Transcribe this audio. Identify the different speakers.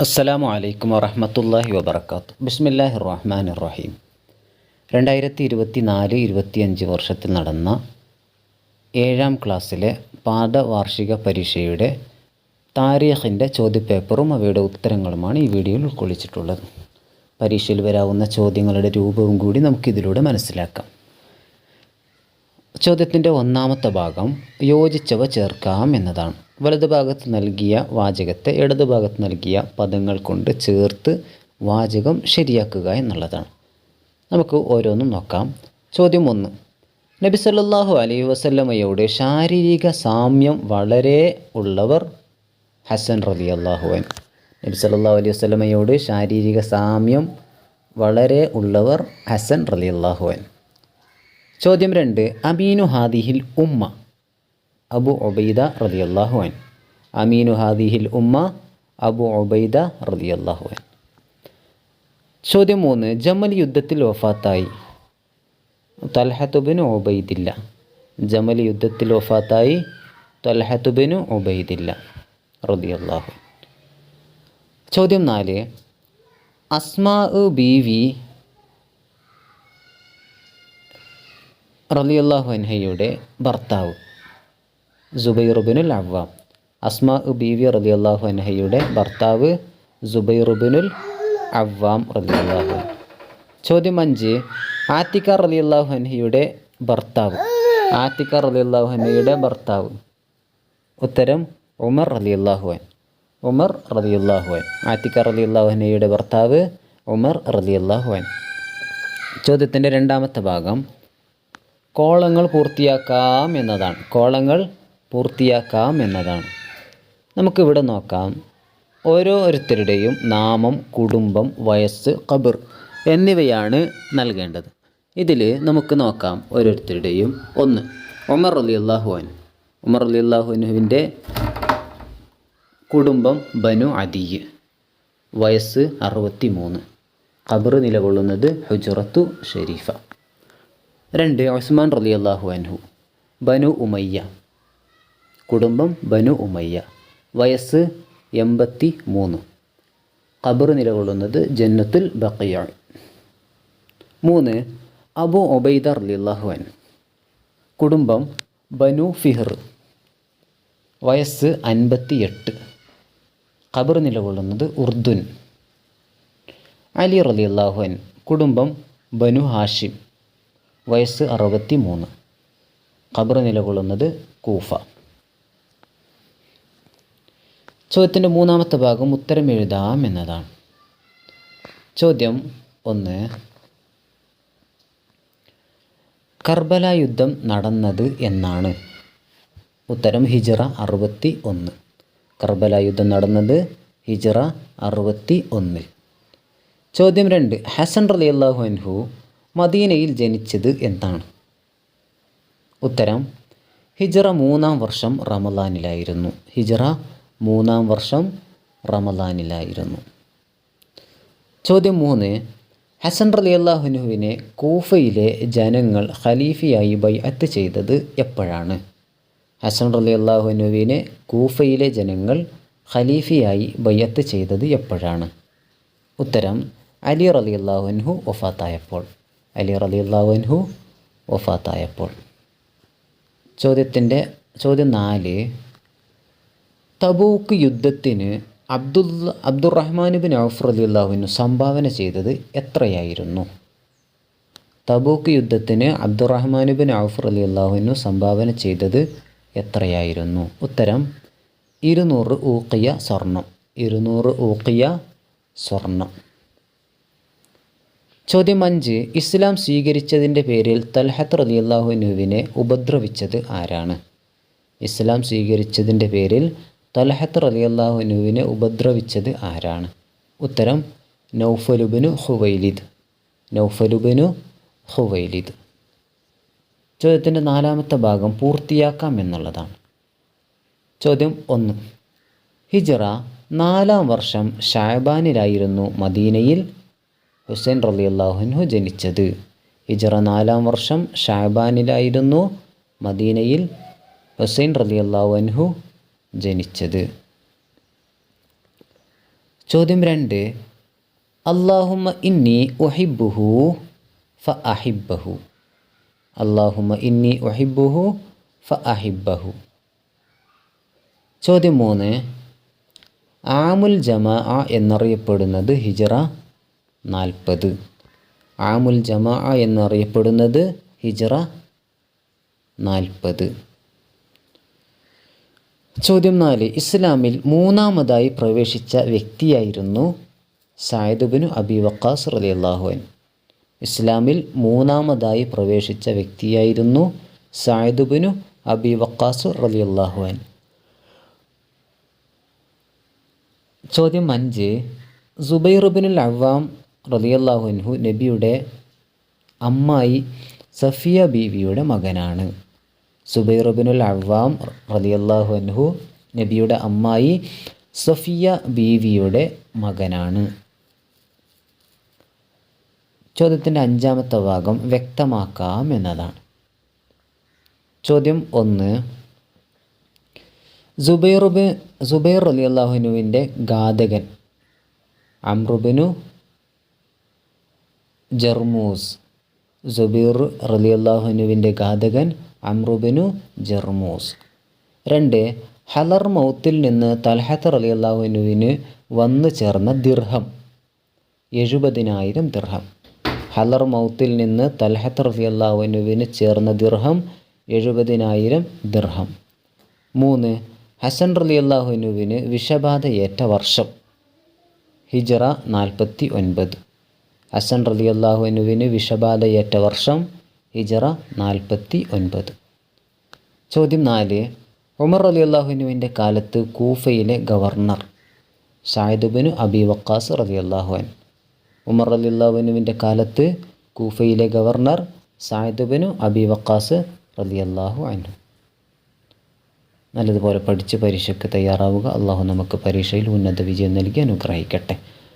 Speaker 1: അസ്സലാമു അലൈക്കും വറഹമത്തല്ലാഹി വബർക്കാത്തു ബിസ്മില്ലാഹി റഹ്മാൻ റഹീം രണ്ടായിരത്തി ഇരുപത്തി നാല് ഇരുപത്തിയഞ്ച് വർഷത്തിൽ നടന്ന ഏഴാം ക്ലാസ്സിലെ പാദവാർഷിക പരീക്ഷയുടെ താരീഖിന്റെ ചോദ്യപേപ്പറും അവയുടെ ഉത്തരങ്ങളുമാണ് ഈ വീഡിയോയിൽ ഉൾക്കൊള്ളിച്ചിട്ടുള്ളത്. പരീക്ഷയിൽ വരാവുന്ന ചോദ്യങ്ങളുടെ രൂപവും കൂടി നമുക്കിതിലൂടെ മനസ്സിലാക്കാം. ചോദ്യത്തിന്റെ ഒന്നാമത്തെ ഭാഗം യോജിച്ചവ ചേർക്കാം എന്നതാണ്. വലതുഭാഗത്ത് നൽകിയ വാചകത്തെ ഇടതുഭാഗത്ത് നൽകിയ പദങ്ങൾ കൊണ്ട് ചേർത്ത് വാചകം ശരിയാക്കുക എന്നുള്ളതാണ്. നമുക്ക് ഓരോന്നും നോക്കാം. ചോദ്യം ഒന്ന്. നബി സല്ലാഹു അലൈഹി വസല്ലമ്മയോട് ശാരീരിക സാമ്യം വളരെ ഉള്ളവർ ഹസൻ റലി അള്ളാഹുവൻ നബി സല്ലാഹു അലൈഹി വസല്ലമയോട് ശാരീരിക സാമ്യം വളരെ ഉള്ളവർ ഹസൻ റലി അള്ളാഹുവൻ ചോദ്യം രണ്ട്. അമീനു ഹാദിഹിൽ ഉമ്മ. അബു ഒബൈദ റളിയല്ലാഹു അൻ അമീനു ഹാദിഹിൽ ഉമ്മ അബു ഒബൈദ റളിയല്ലാഹു അൻ ചോദ്യം മൂന്ന്. ജമൽ യുദ്ധത്തിൽ വഫാത്തായി. തൽഹത്തുബിന് ഒബൈദില്ല ജമൽ യുദ്ധത്തിൽ വഫാത്തായി തൽഹത്തുബിന് ഒബൈദില്ല റളിയല്ലാഹു അൻ ചോദ്യം നാല്. അസ്മാ ബി വി റളിയല്ലാഹു അൻഹയുടെ ഭർത്താവ് സുബൈറുബിനുൽ അവ്വാം. അസ്മാ ബീവി റളിയല്ലാഹു അൻഹയുടെ ഭർത്താവ് സുബൈറുബിനുൽ അവ്വാം റളിയല്ലാഹു അൻഹു. ചോദ്യം അഞ്ച് ആത്തിക്ക റളിയല്ലാഹു അൻഹയുടെ ഭർത്താവ്. ആത്തിക്ക റളിയല്ലാഹു അൻഹയുടെ ഭർത്താവ്. ഉത്തരം ഉമർ റളിയല്ലാഹു അൻ ഉമർ റളിയല്ലാഹു അൻ ആത്തിക്ക റളിയല്ലാഹു അൻഹയുടെ ഭർത്താവ് ഉമർ റളിയല്ലാഹു അൻ ചോദ്യത്തിന്റെ രണ്ടാമത്തെ ഭാഗം കോളങ്ങൾ പൂർത്തിയാക്കാം എന്നതാണ്. കോളങ്ങൾ പൂർത്തിയാക്കാം എന്നതാണ്. നമുക്കിവിടെ നോക്കാം. ഓരോരുത്തരുടെയും നാമം കുടുംബം വയസ്സ് ഖബർ എന്നിവയാണ് നൽകേണ്ടത്. ഇതിൽ നമുക്ക് നോക്കാം ഓരോരുത്തരുടെയും ഒന്ന്. ഉമർ അലി അള്ളാഹുഅൻ ഉമർ അലി അള്ളാഹുനുവിന്റെ കുടുംബം ബനു അദിയ് വയസ്സ് അറുപത്തി മൂന്ന് ഖബർ നിലകൊള്ളുന്നത് ഹുജറത്തു ഷെരീഫ. രണ്ട് ഉസ്മാൻ റലി അള്ളാഹു അൻഹു. ബനു ഉമയ്യ. കുടുംബം ബനു ഉമയ്യ. വയസ്സ് എൺപത്തി മൂന്ന് ഖബർ നിലകൊള്ളുന്നത് ജന്നത്തുൽ ബക്കിയ മൂന്ന് അബു ഒബൈദ അള്ളാഹു അൻ കുടുംബം ബനു ഫിഹർ. വയസ്സ് അൻപത്തി എട്ട് ഖബർ നിലകൊള്ളുന്നത് ഉർദുൻ. അലി റലി അള്ളാഹു അൻ കുടുംബം ബനു ഹാഷിം. വയസ്സ് അറുപത്തി മൂന്ന് ഖബർ നിലകൊള്ളുന്നത് കൂഫ. ചോദ്യത്തിന്റെ മൂന്നാമത്തെ ഭാഗം ഉത്തരം എഴുതാം എന്നതാണ്. ചോദ്യം ഒന്ന്. കർബല യുദ്ധം നടന്നത് എന്നാണ്. ഉത്തരം ഹിജറ അറുപത്തി ഒന്ന് കർബല യുദ്ധം നടന്നത് ഹിജറ അറുപത്തി ഒന്നിൽ ചോദ്യം രണ്ട്. ഹസൻ റലി അള്ളാഹു അൻഹു മദീനയിൽ ജനിച്ചത് എന്നാണ് ഉത്തരം ഹിജറ മൂന്നാം വർഷം റമലാനിലായിരുന്നു ഹിജറ മൂന്നാം വർഷം റമലാനിലായിരുന്നു ചോദ്യം മൂന്ന് ഹസൻ റലി അള്ളാഹുനുവിനെ കൂഫയിലെ ജനങ്ങൾ ഖലീഫയായി ബൈഅത്ത് ചെയ്തത് എപ്പോഴാണ്? ഹസൻ റലി അള്ളാഹുനുവിനെ കൂഫയിലെ ജനങ്ങൾ ഖലീഫയായി ബയ്യത്ത് ചെയ്തത് എപ്പോഴാണ്? ഉത്തരം അലി റലി അള്ളാഹുൻഹു വഫാത്തായപ്പോൾ. അലി റലി അള്ളാഹുൻഹു വഫാത്തായപ്പോൾ. ചോദ്യത്തിന്റെ ചോദ്യം നാല് തബൂക്ക് യുദ്ധത്തിന് അബ്ദുൽ അബ്ദുറഹ്മാൻ ബിൻ ഔഫ് റലി അള്ളാഹുവിനു സംഭാവന ചെയ്തത് എത്രയായിരുന്നു? തബൂക്ക് യുദ്ധത്തിന് അബ്ദുറഹ്മാൻ ബിൻ ഔഫ് റലി അള്ളാഹുവിനു സംഭാവന ചെയ്തത് എത്രയായിരുന്നു? ഉത്തരം ഇരുന്നൂറ് ഊക്കിയ സ്വർണം ഇരുന്നൂറ് ഊക്കിയ സ്വർണം ചോദ്യം അഞ്ച് ഇസ്ലാം സ്വീകരിച്ചതിന്റെ പേരിൽ തൽഹത്ത് റലി അള്ളാഹുനുവിനെ ഉപദ്രവിച്ചത് ആരാണ്? ഇസ്ലാം സ്വീകരിച്ചതിന്റെ പേരിൽ തൽഹത്ത് റലി അള്ളാഹുനുവിനെ ഉപദ്രവിച്ചത് ആരാണ്? ഉത്തരം നൗഫലുബിനു ഹുവൈലിദ്. നൗഫലുബിനു ഹുവൈലിദ്. ചോദ്യത്തിന്റെ നാലാമത്തെ ഭാഗം പൂർത്തിയാക്കാം എന്നുള്ളതാണ്. ചോദ്യം ഒന്ന്. ഹിജറ നാലാം വർഷം ഷാബാനിലായിരുന്നു മദീനയിൽ ഹുസൈൻ റലി അള്ളാഹുനു ജനിച്ചത്. ഹിജറ നാലാം വർഷം ഷാബാനിലായിരുന്നു മദീനയിൽ ഹുസൈൻ റലി അള്ളാഹുൻഹു ജനിച്ചത്. ചോദ്യം രണ്ട്. അള്ളാഹുമ ഇന്നി ഒഹിബുഹു ഫ അഹിബഹു അള്ളാഹുമ ഇന്നി ഒഹിബുഹു ഫ അഹിബഹു ചോദ്യം മൂന്ന്. ആമുൽ ജമാ എന്നറിയപ്പെടുന്നത് ഹിജറ നാൽപ്പത്. ആമുൽ ജമാ എന്നറിയപ്പെടുന്നത് ഹിജറ നാൽപ്പത്. ചോദ്യം നാല്. ഇസ്ലാമിൽ മൂന്നാമതായി പ്രവേശിച്ച വ്യക്തിയായിരുന്നു സായദുബിനു അബി വക്കാസ് റലി അള്ളാഹുൻ ഇസ്ലാമിൽ മൂന്നാമതായി പ്രവേശിച്ച വ്യക്തിയായിരുന്നു സായദുബിനു അബി വക്കാസ് റലി അള്ളാഹുൻ ചോദ്യം അഞ്ച്. സുബൈറുബിനുൽ അവ്വാം റലിയല്ലാഹുൻഹു നബിയുടെ അമ്മായി സഫിയ ബീവിയുടെ മകനാണ്. സുബൈറുബിനുൽ അവാം റലിയല്ലാഹു അൻഹു നബിയുടെ അമ്മായി സഫിയ ബീവിയുടെ മകനാണ്. ചോദ്യത്തിന്റെ അഞ്ചാമത്തെ ഭാഗം വ്യക്തമാക്കാം എന്നതാണ്. ചോദ്യം ഒന്ന് സുബൈറുബ് സുബൈർ അലി അള്ളാഹുനുവിന്റെ ഘാതകൻ അമ്രുബിനു ജർമൂസ്. ജുബീർ റലിയല്ലാഹുനുവിന്റെ ഘാതകൻ അമ്രുബിനു ജർമൂസ്. രണ്ട് ഹലർ മൗത്തിൽ നിന്ന് തൽഹത്ത് റലിയല്ലാഹുനുവിന് വന്നു ചേർന്ന ദിർഹം. എഴുപതിനായിരം ദിർഹം. ഹലർ മൗത്തിൽ നിന്ന് തൽഹത്ത് റഫി അള്ളാഹുനുവിന് ചേർന്ന ദിർഹം എഴുപതിനായിരം ദിർഹം. മൂന്ന് ഹസൻ റലി അള്ളാഹുനുവിന് വിഷബാധയേറ്റ വർഷം. ഹിജറ നാൽപ്പത്തി ഒൻപത്. ഹസൻ റലി അള്ളാഹുവിനുവിന് വിഷബാധയേറ്റ വർഷം ഹിജറ നാൽപ്പത്തി ഒൻപത് ചോദ്യം നാല്. ഉമർ അലി അള്ളാഹുനുവിന്റെ കാലത്ത് കൂഫയിലെ ഗവർണർ ഷാഹിദുബിന് അബി വക്കാസ് റലി അള്ളാഹുൻ ഉമർ അലി അള്ളാഹുനുവിന്റെ കാലത്ത് കൂഫയിലെ ഗവർണർ സായിദുബിനു അബി വക്കാസ് റലി അള്ളാഹു അനു നല്ലതുപോലെ പഠിച്ച് പരീക്ഷയ്ക്ക് തയ്യാറാവുക. അള്ളാഹു നമുക്ക് പരീക്ഷയിൽ ഉന്നത വിജയം നൽകി അനുഗ്രഹിക്കട്ടെ.